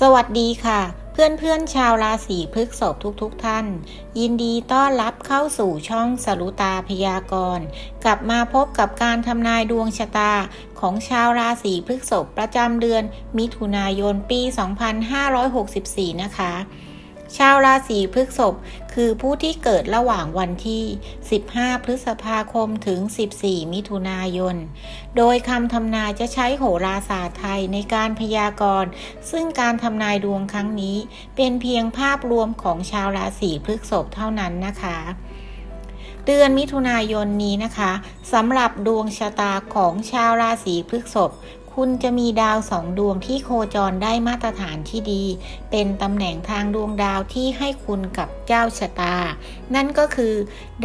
สวัสดีค่ะเพื่อนเพื่อนๆชาวราศีพฤษภทุกๆทท่าน ยินดีต้อนรับเข้าสู่ช่องสรุตาพยากรณ์ กลับมาพบกับการทำนายดวงชะตาของชาวราศีพฤษภประจำเดือน มิถุนายนปี 2564 นะคะ ชาวราศีพฤษภคือผู้ที่เกิดระหว่างวันที่ 15 พฤษภาคมถึง 14 มิถุนายน โดยคำทำนายจะใช้โหราศาสตร์ไทยในการพยากรณ์ ซึ่งการทำนายดวงครั้งนี้เป็นเพียงภาพรวมของชาวราศีพฤษภเท่านั้นนะคะเดือนมิถุนายนนี้นะคะสำหรับดวงชะตาของชาวราศีพฤษภ คุณจะมีดาวสองดวงที่โคจรได้มาตรฐานที่ดี เป็นตำแหน่งทางดวงดาวที่ให้คุณกับเจ้าชะตา นั่นก็คือ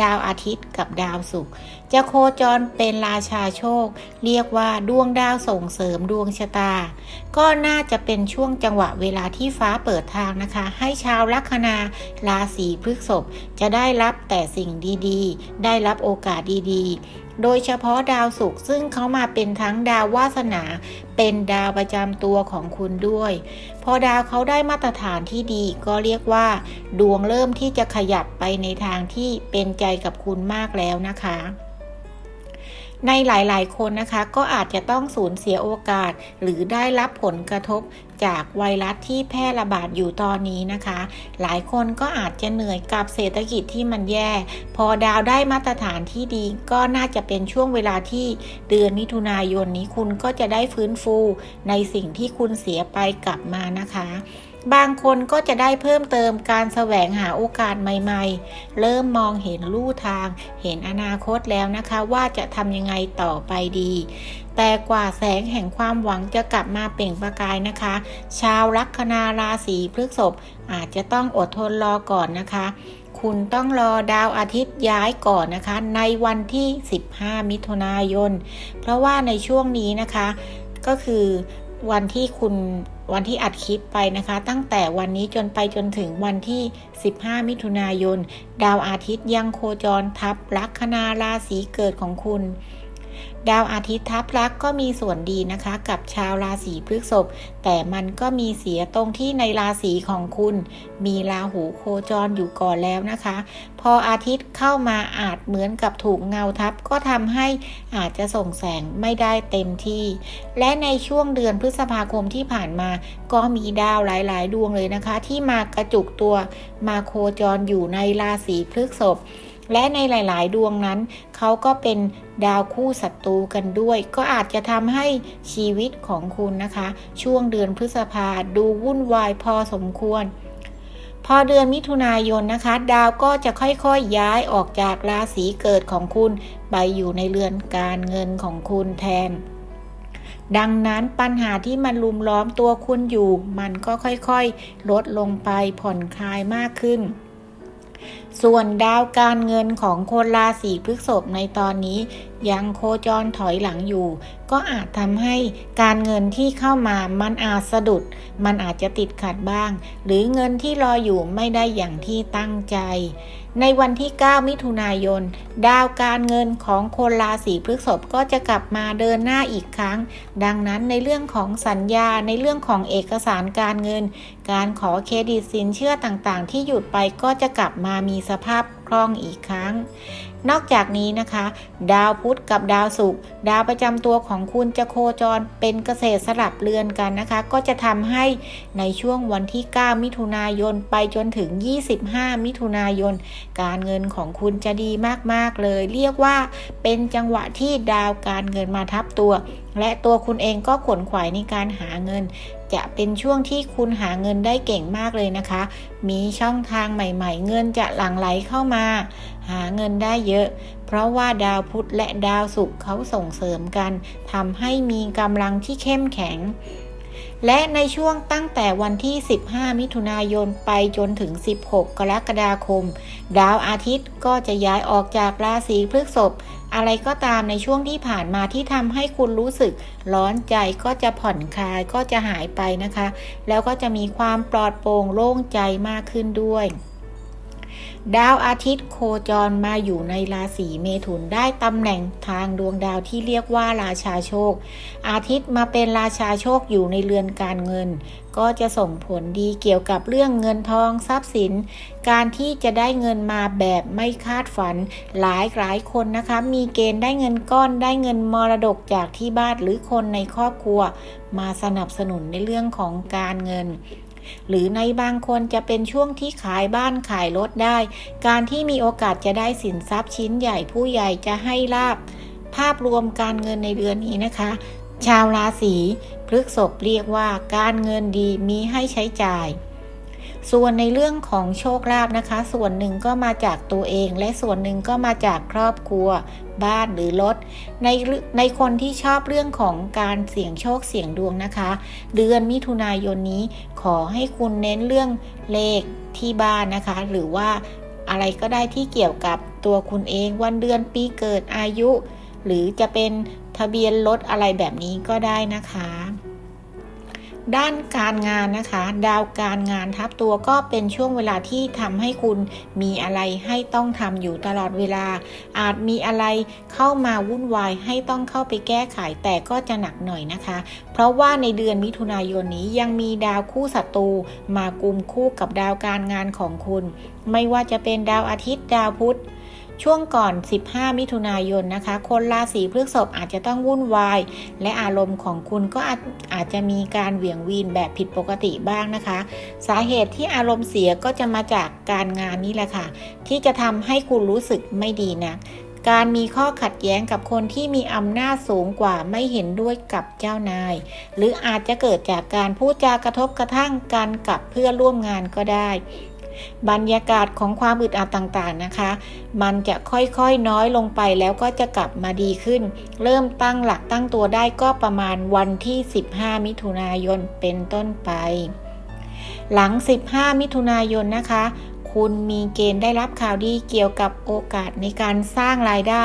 ดาวอาทิตย์กับดาวศุกร์จะโคจรเป็นราชาโชค เรียกว่าดวงดาวส่งเสริมดวงชะตา ก็น่าจะเป็นช่วงจังหวะเวลาที่ฟ้าเปิดทางนะคะ ให้ชาวลัคนาราศีพฤษภจะได้รับแต่สิ่งดีๆ ได้รับโอกาสดีๆโดยเฉพาะดาวศุกร์ซึ่งเขามาเป็นทั้งดาววาสนา เป็นดาวประจำตัวของคุณด้วย พอดาวเขาได้มาตรฐานที่ดีก็เรียกว่า ดวงเริ่มที่จะขยับไปในทางที่เป็นใจกับคุณมากแล้วนะคะ ในหลายๆ คนนะคะก็อาจจะต้องสูญเสียโอกาส หรือได้รับผลกระทบจากไวรัสที่แพร่ระบาดอยู่ตอนนี้นะคะ หลายคนก็อาจจะเหนื่อยกับเศรษฐกิจที่มันแย่ พอดาวได้มาตรฐานที่ดี ก็น่าจะเป็นช่วงเวลาที่เดือนมิถุนายนนี้คุณก็จะได้ฟื้นฟู ในสิ่งที่คุณเสียไปกลับมานะคะ บางคนก็จะได้เพิ่มเติมการแสวงหาโอกาสใหม่ๆ เริ่มมองเห็นลู่ทาง เห็นอนาคตแล้วนะคะ ว่าจะทำยังไงต่อไปดี แต่กว่าแสงแห่งความหวังจะกลับมาเปล่งประกายนะคะ ชาวลัคนาราศีพฤษภอาจจะต้องอดทนรอก่อนนะคะ คุณต้องรอดาวอาทิตย์ย้ายก่อนนะคะ ในวันที่ 15 มิถุนายน เพราะว่าในช่วงนี้นะคะ ก็คือวันที่คุณ วันที่อัดคลิปไปนะคะ ตั้งแต่วันนี้จนไปจนถึงวันที่ 15 มิถุนายน ดาวอาทิตย์ยังโคจรทับลัคนาราศีเกิดของคุณ ดาวอาทิตย์ทับลักษ์ก็มีส่วนดีนะคะ กับชาวราศีพฤษภแต่มันก็มีเสียตรงที่ในราศีของคุณ มีราหูโคจรอยู่ก่อนแล้วนะคะ พออาทิตย์เข้ามาอาจเหมือนกับถูกเงาทับก็ทำให้อาจจะส่งแสงไม่ได้เต็มที่ และในช่วงเดือนพฤษภาคมที่ผ่านมา ก็มีดาวหลาย ๆ ดวงเลยนะคะ ที่มากระจุกตัวมาโคจรอยู่ในราศีพฤษภ และในหลาย ๆ ดวงนั้น เขาก็เป็นดาวคู่ศัตรูกันด้วย ก็อาจจะทำให้ชีวิตของคุณนะคะ ช่วงเดือนพฤษภาดูวุ่นวายพอสมควร พอเดือนมิถุนายนนะคะ ดาวก็จะค่อยๆยย้ายออกจากราศีเกิดของคุณ ไปอยู่ในเรือนการเงินของคุณแทนดังนั้นปัญหาที่มันลุมล้อมตัวคุณอยู่ มันก็ค่อยๆ ลดลงไปผ่อนคลายมากขึ้น ส่วนดาวการเงินของคนราศีพฤษภในตอนนี้ ยังโคจรถอยหลังอยู่ ก็อาจทำให้การเงินที่เข้ามามันอาจสะดุด มันอาจจะติดขัดบ้าง หรือเงินที่รออยู่ไม่ได้อย่างที่ตั้งใจ ในวันที่ 9 มิถุนายน ดาวการเงินของคนราศีพฤษภก็จะกลับมาเดินหน้าอีกครั้ง ดังนั้นในเรื่องของสัญญาในเรื่องของเอกสารการเงิน การขอเครดิตสินเชื่อต่างๆ ที่หยุดไปก็จะกลับมามีสภาพคล่องอีกครั้ง นอกจากนี้นะคะ ดาวพุธกับดาวศุกร์ดาวประจำตัวของคุณจะโคจรเป็นเกษตรสลับเรือนกันนะคะ ก็จะทำให้ในช่วงวันที่ 9 มิถุนายนไปจนถึง 25 มิถุนายน การเงินของคุณจะดีมากๆเลย เรียกว่าเป็นจังหวะที่ดาวการเงินมาทับตัว และตัวคุณเองก็ขนขวายในการหาเงิน จะเป็นช่วงที่คุณหาเงินได้เก่งมากเลยนะคะ มีช่องทางใหม่ๆ เงินจะหลั่งไหลเข้ามา หาเงินได้เยอะ เพราะว่าดาวพุธและดาวศุกร์เขาส่งเสริมกันทำให้มีกำลังที่เข้มแข็ง และในช่วงตั้งแต่วันที่ 15 มิถุนายนไปจนถึง 16 กรกฎาคม ดาวอาทิตย์ก็จะย้ายออกจากราศีพฤษภอะไรก็ตามในช่วงที่ผ่านมาที่ทำให้คุณรู้สึกร้อนใจก็จะผ่อนคลายก็จะหายไปนะคะ แล้วก็จะมีความปลอดโปร่งโล่งใจมากขึ้นด้วย ดาวอาทิตย์โคจรมาอยู่ในราศีเมถุนได้ตำแหน่งทางดวงดาวที่เรียกว่าราชาโชค อาทิตย์มาเป็นราชาโชคอยู่ในเรือนการเงิน ก็จะส่งผลดีเกี่ยวกับเรื่องเงินทองทรัพย์สิน การที่จะได้เงินมาแบบไม่คาดฝันหลายหลายคนนะคะ มีเกณฑ์ได้เงินก้อนได้เงินมรดกจากที่บ้านหรือคนในครอบครัว มาสนับสนุนในเรื่องของการเงิน หรือในบางคนจะเป็นช่วงที่ขายบ้านขายรถได้ การที่มีโอกาสจะได้สินทรัพย์ชิ้นใหญ่ผู้ใหญ่จะให้ลาบ ภาพรวมการเงินในเดือนนี้นะคะ ชาวราศีพฤกษภเรียกว่าการเงินดีมีให้ใช้จ่าย ส่วนในเรื่องของโชคลาภนะคะ ส่วนหนึ่งก็มาจากตัวเอง และส่วนหนึ่งก็มาจากครอบครัว บ้านหรือรถ ในในคนที่ชอบเรื่องของการเสี่ยงโชคเสี่ยงดวงนะคะ เดือนมิถุนายนนี้ขอให้คุณเน้นเรื่องเลขที่บ้านนะคะ หรือว่าอะไรก็ได้ที่เกี่ยวกับตัวคุณเองวันเดือนปีเกิดอายุ หรือจะเป็นทะเบียนรถอะไรแบบนี้ก็ได้นะคะ ด้านการงานนะคะ ดาวการงานทับตัวก็เป็นช่วงเวลาที่ทำให้คุณมีอะไรให้ต้องทำอยู่ตลอดเวลา อาจมีอะไรเข้ามาวุ่นวายให้ต้องเข้าไปแก้ไขแต่ก็จะหนักหน่อยนะคะ เพราะว่าในเดือนมิถุนายนนี้ยังมีดาวคู่ศัตรูมากุมคู่กับดาวการงานของคุณ ไม่ว่าจะเป็นดาวอาทิตย์ดาวพุธ ช่วงก่อน 15 มิถุนายนนะคะ คนราศีพฤษภอาจจะต้องวุ่นวาย และอารมณ์ของคุณก็อาจอาจจะมีการเหวี่ยงวีนแบบผิดปกติบ้างนะคะ สาเหตุที่อารมณ์เสียก็จะมาจากการงานนี่แหละค่ะ ที่จะทำให้คุณรู้สึกไม่ดีนะการมีข้อขัดแย้งกับคนที่มีอำนาจสูงกว่าไม่เห็นด้วยกับเจ้านาย หรืออาจจะเกิดจากการพูดจากระทบกระทั่งกันกับเพื่อนร่วมงานก็ได้ บรรยากาศของความอึดอัดต่างๆนะคะ มันจะค่อยๆน้อยลงไปแล้วก็จะกลับมาดีขึ้น เริ่มตั้งหลักตั้งตัวได้ก็ประมาณวันที่ 15 มิถุนายนเป็นต้นไป หลัง 15 มิถุนายนนะคะ คุณมีเกณฑ์ได้รับข่าวดีเกี่ยวกับโอกาสในการสร้างรายได้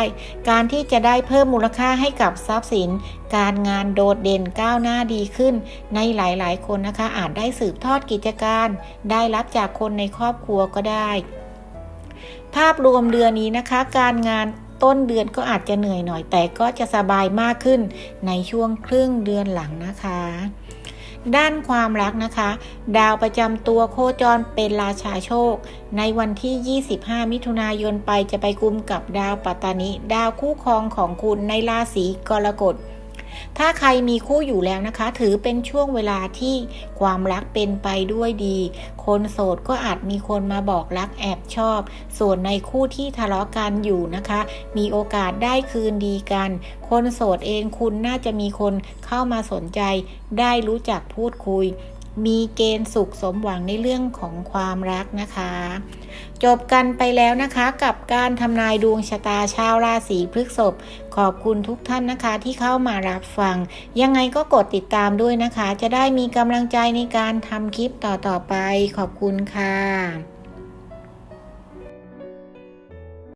การที่จะได้เพิ่มมูลค่าให้กับทรัพย์สิน การงานโดดเด่นก้าวหน้าดีขึ้น ในหลายๆ คนนะคะ อาจได้สืบทอดกิจการ ได้รับจากคนในครอบครัวก็ได้ ภาพรวมเดือนนี้นะคะ การงานต้นเดือนก็อาจจะเหนื่อยหน่อยแต่ก็จะสบายมากขึ้นในช่วงครึ่งเดือนหลังนะคะ ด้านความรักนะคะ ดาวประจำตัวโคจรเป็นราชาโชค ในวันที่ 25 มิถุนายนไปจะไปกุมกับดาวปัตตานิ ดาวคู่ครองของคุณในราศีกรกฎ ถ้าใครมีคู่อยู่แล้วนะคะ ถือเป็นช่วงเวลาที่ความรักเป็นไปด้วยดี คนโสดก็อาจมีคนมาบอกรักแอบชอบ ส่วนในคู่ที่ทะเลาะกันอยู่นะคะ มีโอกาสได้คืนดีกัน คนโสดเองคุณน่าจะมีคนเข้ามาสนใจ ได้รู้จักพูดคุย มีเกณฑ์สุขสมหวังในเรื่องของความรักนะคะ จบกันไปแล้วนะคะกับการทำนายดวงชะตาชาวราศีพฤษภขอบคุณทุกท่านนะคะที่เข้ามารับฟัง ยังไงก็กดติดตามด้วยนะคะ จะได้มีกำลังใจในการทำคลิปต่อๆไป ขอบคุณค่ะ